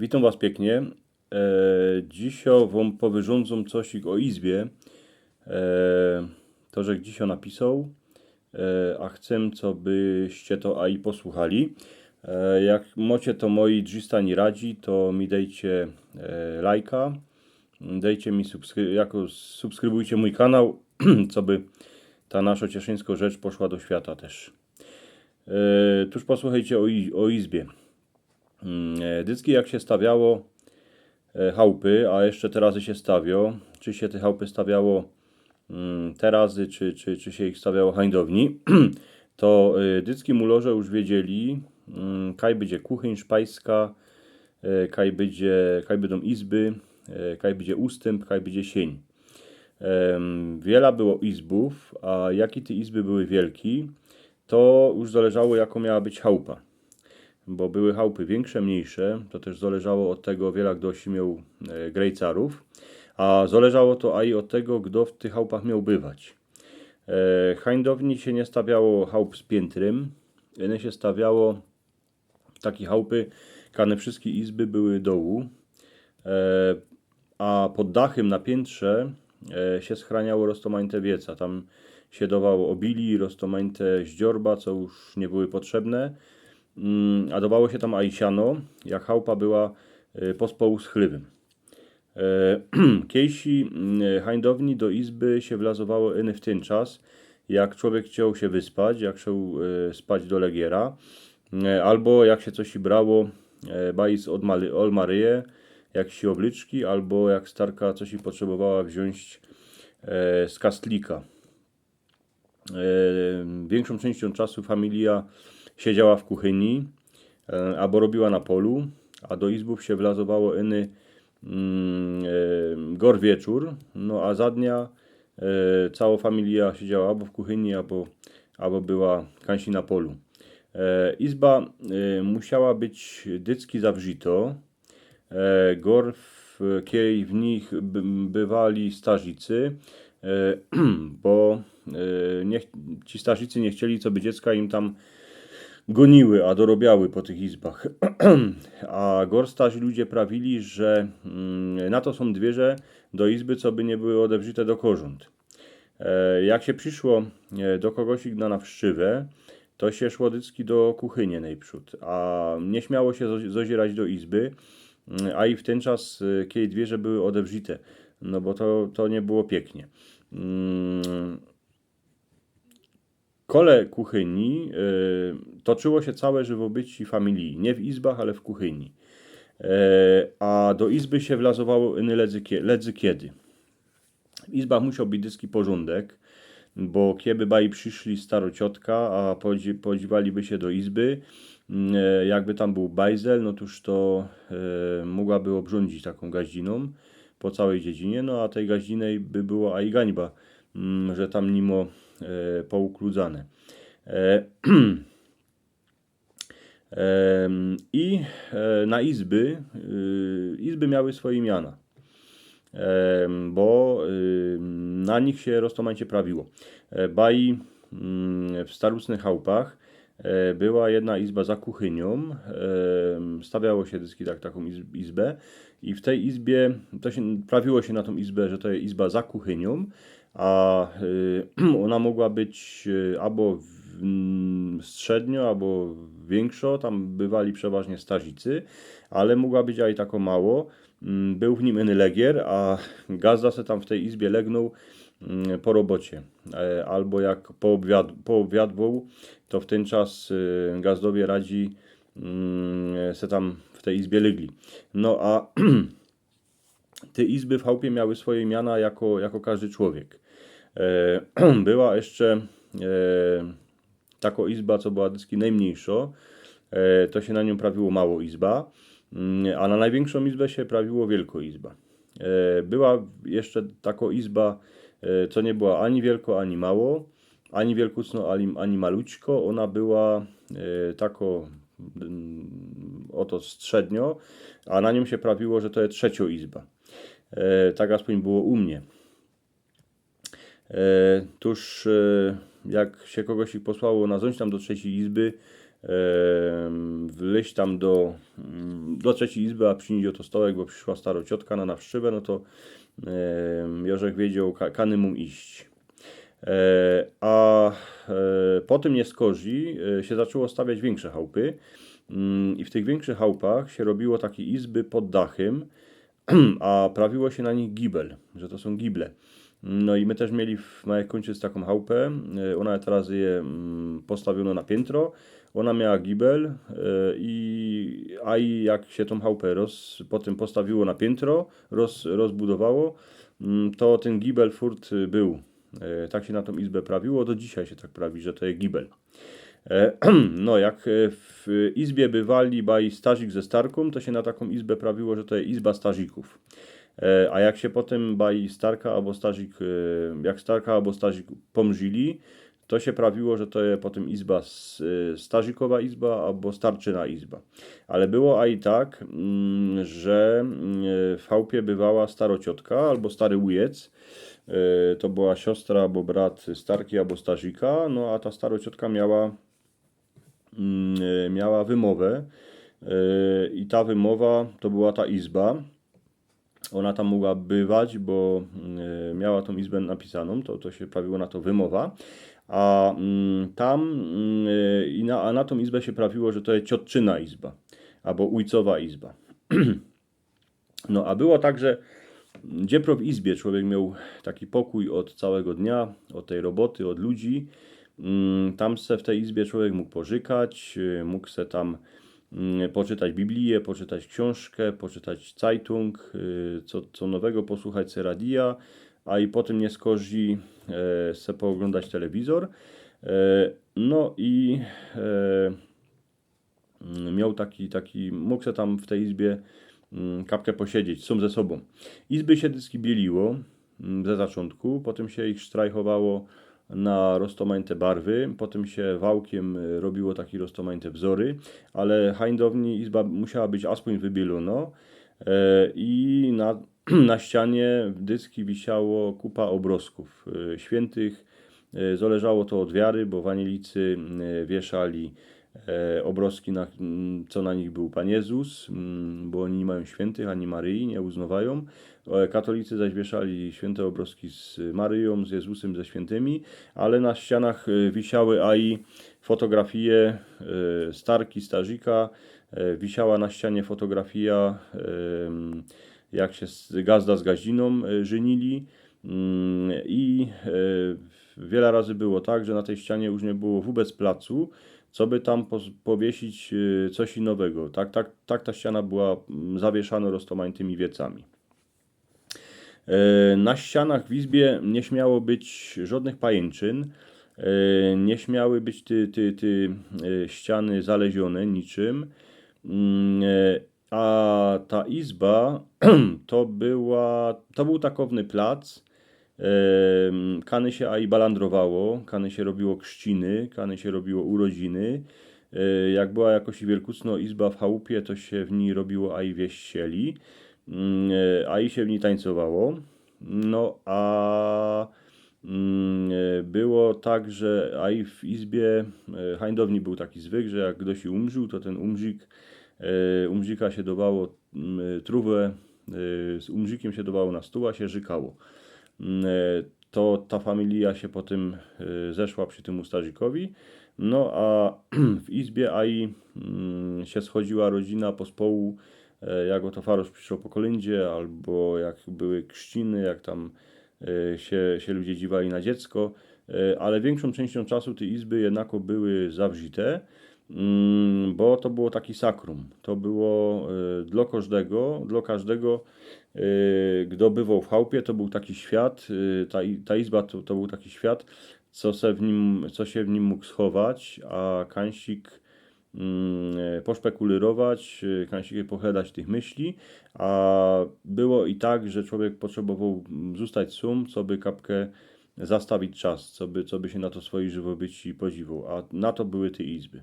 Witam Was pięknie. E, dzisiaj Wam powyrządzam coś o izbie. E, to, że dzisiaj napisał, e, a chcę, co byście to AI posłuchali. E, jak macie to moi 300 nie radzi, to mi dajcie e, lajka, dajcie mi subskry- jako subskrybujcie mój kanał, co by ta nasza cieszyńska rzecz poszła do świata też. E, tuż posłuchajcie o, i- o izbie. Mm, e, Dycki jak się stawiało e, chałupy, a jeszcze teraz się stawio, czy się te chałupy stawiało mm, terazy, czy, czy, czy się ich stawiało hańdowni, to e, dycki mulorze już wiedzieli, mm, kaj będzie kucheń szpajska, kaj będzie, kaj będą izby, kaj będzie ustęp, kaj będzie sień. Em, Wiele było izbów, a jakie te izby były wielki, to już zależało jaką miała być chałupa bo były chałupy większe, mniejsze. To też zależało od tego, wiele kto miał e, grejcarów, a zależało to i od tego, kto w tych chałupach miał bywać. E, hańdowni się nie stawiało chałup z piętrem, one się stawiało takie chałupy, kane wszystkie izby były dołu, e, a pod dachem na piętrze e, się schraniało roztomańte wieca. Tam się dawało obili, roztomańte zdziorba, co już nie były potrzebne. Mm, a dawało się tam ajsiano, jak chałupa była e, pospołu schlywym. E, Kiejsi mm, hańdowni do izby się wlazowało iny w ten czas, jak człowiek chciał się wyspać, jak chciał e, spać do legiera, e, albo jak się coś brało, bajs od Mary- ol Maryję, jak się obliczki, albo jak starka coś potrzebowała wziąć z kastlika. Większą częścią czasu familia siedziała w kuchyni e, albo robiła na polu, a do izbów się wlazowało iny mm, e, gor wieczór, no a za dnia e, cała familia siedziała albo w kuchyni, albo, albo była kansi na polu. Izba musiała być dycki zawrzito, e, gor w, kiej w nich by, bywali starzicy, bo nie, ci starzicy nie chcieli, co by dziecka im tam goniły, a dorobiały po tych izbach. a gorstarzy ludzie prawili, że mm, na to są dwierze do izby, co by nie były odewrzyte do korząd. E, jak się przyszło e, do kogoś na nawszczywę, to się szło dycki do kuchyni najprzód, a nie śmiało się zo- zozierać do izby, mm, a i w ten czas, e, kiedy dwierze były odewrzyte, no bo to, to nie było pięknie. Kole kuchyni y, toczyło się całe żywobyci familii, nie w izbach, ale w kuchyni. E, a do izby się wlazowało iny ledzy, kie- ledzy kiedy. W izbach musiał być dyski porządek, bo kiedy baj przyszli starociotka, a podzi- podziwaliby się do izby, mm, e, jakby tam był bajzel, no toż to e, mogłaby obrządzić taką gaździną po całej dziedzinie, no a tej gaździnej by było a i gańba, że tam nimo e, poukludzane. E, I e, na izby, y, izby miały swoje imiona, Em, bo na nich się roztomańcie prawiło. Bai mm, w starucznych chałupach była jedna izba za kuchynią, stawiało się dyski tak, taką iz- izbę i w tej izbie, to się prawiło się na tą izbę, że to jest izba za kuchynią, a y, ona mogła być y, albo mm, średnio, albo większo, tam bywali przeważnie starzicy, ale mogła być i tako mało. Mm, Był w nim legier, a gazda se tam w tej izbie legnął mm, po robocie. E, Albo jak poobiad, poobiadwał, to w ten czas y, gazdowie radzi se tam w tej izbie legli. No a te izby w chałupie miały swoje imiona jako, jako każdy człowiek. E, była jeszcze e, taka izba, co była dyski najmniejsza, e, to się na nią prawiło mało izba, mm, a na największą izbę się prawiło wielko izba. Była jeszcze taka izba, co nie była ani wielko, ani mało, ani wielkucno, ani, ani malućko, ona była tako mm, oto średnio, a na nią się prawiło, że to jest trzecio izba. E, tak aspoň było u mnie. E, tuż e, jak się kogoś ich posłało na tam do trzeciej izby, wleźć tam do, mm, do trzeciej izby, a przynieść oto stołek, bo przyszła staro ciotka na nawszczywę, no to Jorzek wiedział, ka- kany mu iść. A po tym nieskorzi się zaczęło stawiać większe chałupy Mm, i w tych większych chałupach się robiło takie izby pod dachem, a prawiło się na nich gibel, że to są gible. No i my też mieli w małej kończyc taką chałupę, e, ona teraz je mm, postawiono na piętro, ona miała gibel e, i a i jak się tą chałupę roz, potem postawiło na piętro, roz, rozbudowało, mm, to ten gibel furt był. E, Tak się na tą izbę prawiło, do dzisiaj się tak prawi, że to jest gibel. E, No, jak e, w izbie bywali baj stazik ze starką, to się na taką izbę prawiło, że to jest izba stazików. E, A jak się potem baj starka albo stazik, jak starka albo stazik pomrzyli, to się prawiło, że to jest potem izba s- starzikowa izba albo starczyna izba. Ale było a i tak, mm, że mm, w chałupie bywała starociotka albo stary ujec. To była siostra albo brat starki albo starzika, no a ta starociotka miała miała wymowę e, i ta wymowa to była ta izba. Ona tam mogła bywać, bo e, miała tą izbę napisaną, to, to się prawiło na to wymowa. A mm, tam mm, e, i na, a na tą izbę się prawiło, że to jest ciotczyna izba albo ujcowa izba. No a było tak, że Dziepro w izbie człowiek miał taki pokój od całego dnia, od tej roboty, od ludzi. Mm, Tam se w tej izbie człowiek mógł pożykać, y, mógł se tam mm, poczytać Biblię, poczytać książkę, poczytać Zeitung, y, co, co nowego posłuchać se radia, a i potem nie skorzy e, se pooglądać telewizor. E, No i e, mm, miał taki, taki, mógł se tam w tej izbie kapkę posiedzieć, są ze sobą. Izby się dyski bieliło ze zaczątku, potem się ich sztrajchowało na roztomańte barwy, potem się wałkiem y, robiło takie roztomańte wzory, ale hańdowni izba musiała być aspoň wybielono e, i na, na ścianie dyski wisiało kupa obrosków y, świętych. E, Zależało to od wiary, bo wanielicy wieszali e, obroski, na, co na nich był Pan Jezus, bo oni nie mają świętych ani Maryi, nie uznawają. E, Katolicy zaś wieszali święte obroski z Maryją, z Jezusem, ze świętymi, ale na ścianach e, wisiały AI fotografie e, Starki, Starzika, wisiała na ścianie fotografia jak się Gazda z Gaziną żenili Mm, i wiele razy było tak, że na tej ścianie już nie było wobec placu, co by tam powiesić coś innego. Tak, tak, tak ta ściana była zawieszana roztomańtymi wiecami. E, Na ścianach w izbie nie śmiało być żadnych pajęczyn, e, nie śmiały być ty, ty, ty e, ściany zalezione niczym, Mm, a ta izba to była, to był takowny plac, Kany się i balandrowało, kany się robiło krzciny, kany się robiło urodziny. Jak była jakoś wielkucno izba w chałupie, to się w niej robiło a i wieścieli, Mm, e, a i się w niej tańcowało. No a mm, e, było tak, że a i w izbie e, hańdowni był taki zwyk, że jak ktoś umrzył, to ten umrzik, e, umrzika się dawało mm, trówę, e, z umrzikiem się dawało na stół, a się żykało Mm, e, to ta familia się potem e, zeszła przy tym ustarzikowi. No a w izbie AI mm, się schodziła rodzina pospołu, e, jak oto Farosz przyszło po kolędzie, albo jak były krzciny, jak tam e, się, się ludzie dziwali na dziecko, E, ale większą częścią czasu te izby jednako były zawrzite, mm, bo to było taki sakrum. To było e, dla każdego, dla każdego kto bywał w chałupie, to był taki świat, ta, ta izba to, to był taki świat, co, se w nim, co się w nim mógł schować, a kańsik mm, e, poszpekulirować, yy, kańsik pochedać tych myśli, a było i tak, że człowiek potrzebował mm, zostać sum, co by kapkę zastawić czas, co by, co by się na to swojej żywobyci podziwał, a na to były te izby.